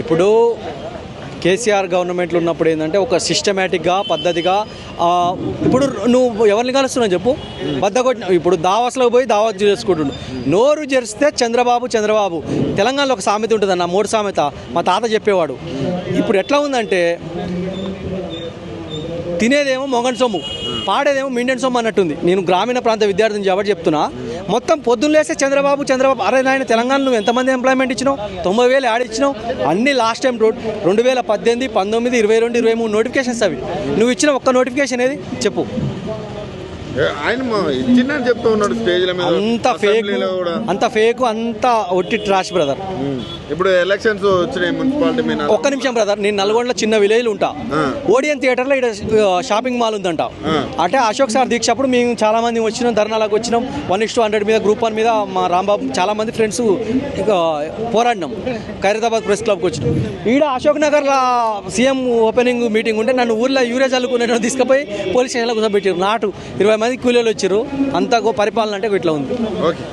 ఇప్పుడు కేసీఆర్ గవర్నమెంట్లో ఉన్నప్పుడు ఏంటంటే ఒక సిస్టమేటిక్గా పద్ధతిగా ఇప్పుడు నువ్వు ఎవరిని కలుస్తున్నావు చెప్పు? బద్ద కొట్టిన ఇప్పుడు దావాస్లో పోయి దావత్ చేసుకుంటుండు. నోరు జరిస్తే చంద్రబాబు చంద్రబాబు. తెలంగాణలో ఒక సామెత ఉంటుంది అన్న మూడు సామెత. మా తాత చెప్పేవాడు. ఇప్పుడు ఎట్లా ఉందంటే తినేదేమో మొగన్ సొమ్ము. పాడేదేమో మిండెన్ సొమ్ము అన్నట్టుంది. నేను గ్రామీణ ప్రాంత విద్యార్థిని కాబట్టి చెప్తున్నా. మొత్తం పొద్దున్న లేస్తే చంద్రబాబు చంద్రబాబు అరే నాయన తెలంగాణ నువ్వు ఎంతమంది ఎంప్లాయ్మెంట్ ఇచ్చినావు? తొంభై వేలు యాడ్ ఇచ్చినావు? అన్ని లాస్ట్ టైం రోడ్ రెండు వేల పద్దెనిమిది పంతొమ్మిది ఇరవై రెండు ఇరవై మూడు నోటిఫికేషన్స్ అవి. నువ్వు ఇచ్చిన ఒక్క నోటిఫికేషన్ ఏది? చెప్పు. ఆయన ఇచ్చిందని చెప్తూ ఉన్నాడు స్టేజ్ల మీద అంత ఫేక్ అంత ఫేక్ అంత ఒట్టి ట్రాష్ బ్రదర్. ఇప్పుడు ఎలక్షన్స్ వచ్చినాయి మున్సిపాలిటీ మీద. ఒక్క నిమిషం బ్రదర్ నేను నల్గొండలో చిన్న విలేజ్ ఉంటా. ఓడియన్ థియేటర్లో ఇక్కడ షాపింగ్ మాల్ ఉందంట. అంటే అశోక్ సార్ దీక్ష అప్పుడు మేము చాలా మంది వచ్చినాం ధర్నాలకు వచ్చినాం. వన్ ఇస్ టూ హండ్రెడ్ మీద గ్రూప్ వన్ మీద మా రాంబాబు చాలా మంది ఫ్రెండ్స్ పోరాడినాం. ఖైరతాబాద్ ప్రెస్ క్లబ్కి వచ్చినాం. ఈడ అశోక్ నగర్లో సీఎం ఓపెనింగ్ మీటింగ్ ఉంటే నన్ను ఊర్లో యూరేజ్ అల్లుకునే తీసుకుపోయి పోలీస్ స్టేషన్లో కూర్చోబెట్టారు. నాటు ఇరవై మంది కూలీలు వచ్చారు. అంతా గో- పరిపాలన అంటే ఇట్లా ఉంది. ఓకే.